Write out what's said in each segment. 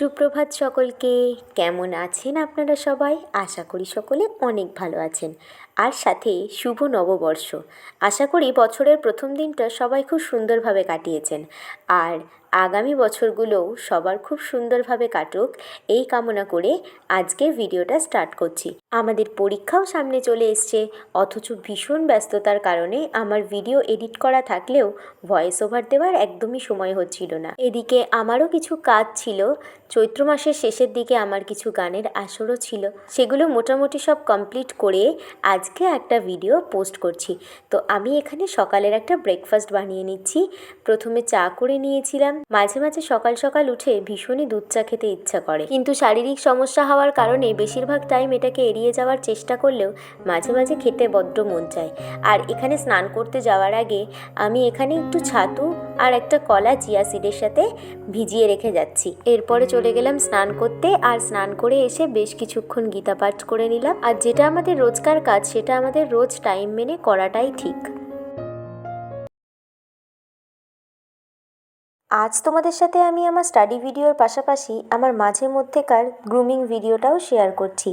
সুপ্রভাত সকলকে। কেমন আছেন আপনারা সবাই? আশা করি সকলে অনেক ভালো আছেন। আর সাথে শুভ নববর্ষ। আশা করি বছরের প্রথম দিনটা সবাই খুব সুন্দরভাবে কাটিয়েছেন। আর আগামী বছরগুলোও সবার খুব সুন্দরভাবে কাটুক। এই কামনা করে আজকের ভিডিওটা স্টার্ট করছি। আমাদের পরীক্ষাও সামনে চলে এসছে। অথচ ভীষণ ব্যস্ততার কারণে আমার ভিডিও এডিট করা থাকলেও ভয়েস ওভার দেওয়ার একদমই সময় হচ্ছিল না। এদিকে আমারও কিছু কাজ ছিল। চৈত্র মাসের শেষের দিকে আমার কিছু গানের আসরও ছিল। সেগুলো মোটামুটি সব কমপ্লিট করে আজকে একটা ভিডিও পোস্ট করছি। তো আমি এখানে সকালের একটা ব্রেকফাস্ট বানিয়ে নিচ্ছি। প্রথমে চা করে নিয়েছিলাম। মাঝে মাঝে সকাল সকাল উঠে ভীষণই দুধ চা খেতে ইচ্ছা করে। কিন্তু শারীরিক সমস্যা হওয়ার কারণে বেশিরভাগ টাইম এটাকে এড়িয়ে যাওয়ার চেষ্টা করলেও মাঝে মাঝে খেতে বড্ড মন চায়। আর এখানে স্নান করতে যাওয়ার আগে আমি এখানে একটু ছাতু আর একটা কলা চিয়া সিডের সাথে ভিজিয়ে রেখে যাচ্ছি। এরপরে চলে গেলাম স্নান করতে আর স্নান করে এসে বেশ কিছুক্ষণ গীতা পাঠ করে নিলাম। আর যেটা আমাদের রোজকার কাজ, সেটা আমাদের রোজ টাইম মেনে করাটাই ঠিক। আজ তোমাদের সাথে আমি আমার স্টাডি ভিডিওর পাশাপাশি আমার মাঝে মধ্যেকার গ্রুমিং ভিডিওটাও শেয়ার করছি।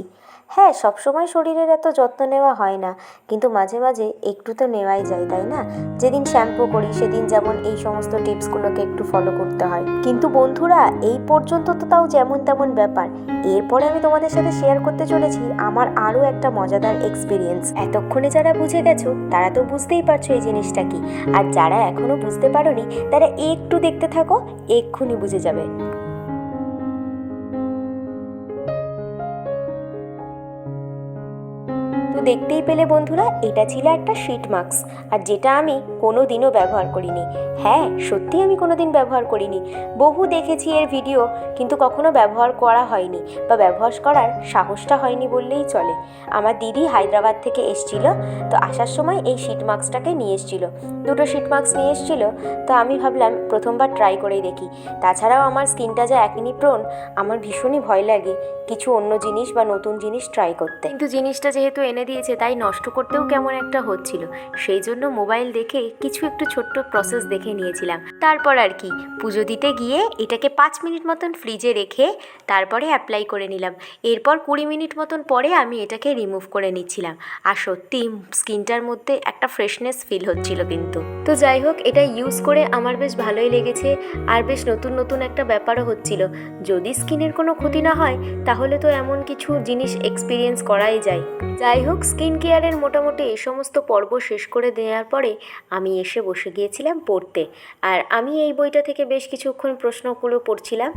হ্যাঁ সবসময় শরীরের এত যত্ন নেওয়া হয় না, কিন্তু মাঝে মাঝে একটু তো নেওয়াই যায়, তাই না? যেদিন শ্যাম্পু করি, সেদিন যেমন এই সমস্ত টিপসগুলোকে একটু ফলো করতে হয়। কিন্তু বন্ধুরা, এই পর্যন্ত তো তাও যেমন তেমন ব্যাপার। এরপরে আমি তোমাদের সাথে শেয়ার করতে চলেছি আমার আরও একটা মজাদার এক্সপিরিয়েন্স এতক্ষণে যারা বুঝে গেছো, তারা তো বুঝতেই পারছ এই জিনিসটা কি। আর যারা এখনও বুঝতে পারোনি, তারা একটু দেখতে থাকো এক্ষুনি বুঝে যাবে। তো দেখতেই পেলে বন্ধুরা, এটা ছিল একটা শিট মাস্ক আর যেটা আমি কোনো দিনও ব্যবহার করিনি। হ্যাঁ সত্যি আমি কোনো দিন ব্যবহার করিনি। বহু দেখেছি এর ভিডিও কিন্তু কখনো ব্যবহার করা হয়নি, বা ব্যবহার করার সাহসটা হয়নি বললেই চলে। আমার দিদি হায়দ্রাবাদ থেকে এসছিল, তো আসার সময় এই শিট মাস্কটাকে নিয়ে এসছিল। দুটো শিট মাস্ক নিয়ে এসছিল, তো আমি ভাবলাম প্রথমবার ট্রাই করেই দেখি। তাছাড়াও আমার স্কিনটা যা একনি প্রোন আমার ভীষণই ভয় লাগে কিছু অন্য জিনিস বা নতুন জিনিস ট্রাই করতে। কিন্তু জিনিসটা যেহেতু এনে দিয়েছে, তাই নষ্ট করতেও কেমন একটা হচ্ছিল। সেই জন্য মোবাইল দেখে কিছু একটু ছোট্ট প্রসেস দেখে নিয়েছিলাম। তারপর আর কি, পুজো দিতে গিয়ে এটাকে পাঁচ মিনিট মতন ফ্রিজে রেখে তারপরে অ্যাপ্লাই করে নিলাম। এরপর কুড়ি মিনিট মতন পরে আমি এটাকে রিমুভ করে নিচ্ছিলাম। আর সত্যি, স্কিনটার মধ্যে একটা ফ্রেশনেস ফিল হচ্ছিল কিন্তু। তো যাই হোক, এটা ইউজ করে আমার বেশ ভালোই লেগেছে। আর বেশ নতুন নতুন একটা ব্যাপারও হচ্ছিল। যদি স্কিনের কোনো ক্ষতি না হয়, তাহলে তো এমন কিছু জিনিস এক্সপিরিয়েন্স করাই যায়। যাই হোক স্কিন কেয়ারের মোটামুটি এই সমস্ত পর্ব শেষ করে দেওয়ার পরে আমি এসে বসে গিয়েছিলাম পড়তে। আর আমি এই বইটা থেকে বেশ কিছুক্ষণ প্রশ্নগুলো পড়ছিলাম।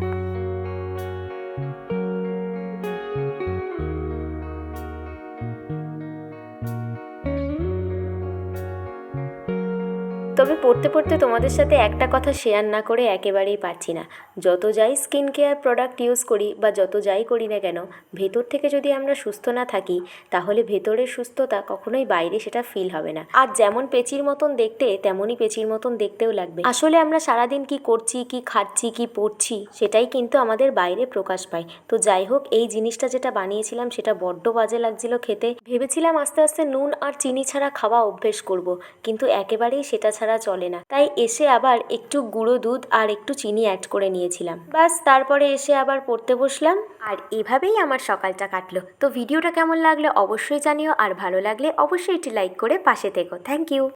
তবে পড়তে পড়তে তোমাদের সাথে একটা কথা শেয়ার না করে একেবারেই পারছি না। যত যাই স্কিন কেয়ার প্রোডাক্ট ইউজ করি বা যত যাই করি না কেন, ভেতর থেকে যদি আমরা সুস্থ না থাকি, তাহলে ভেতরের সুস্থতা কখনোই বাইরে সেটা ফিল হবে না। আর যেমন পেচির মতন দেখতে, তেমনই পেচির মতন দেখতেও লাগবে। আসলে আমরা সারাদিন কি করছি, কি খাচ্ছি, কি পড়ছি, সেটাই কিন্তু আমাদের বাইরে প্রকাশ পায়। তো যাই হোক, এই জিনিসটা যেটা বানিয়েছিলাম, সেটা বড্ড বাজে লাগছিল খেতে। ভেবেছিলাম আস্তে আস্তে নুন আর চিনি ছাড়া খাওয়া অভ্যেস করব, কিন্তু একেবারেই সেটা ছাড়া চলে না। তাই এসে আবার একটু গুঁড়ো দুধ আর একটু চিনি অ্যাড করে নিয়েছিলাম। বাস, তারপরে এসে আবার পড়তে বসলাম। আর এভাবেই আমার সকালটা কাটলো। তো ভিডিওটা কেমন লাগল অবশ্যই জানিও, আর ভালো লাগলে অবশ্যই এটি লাইক করে পাশে থেকো। Thank you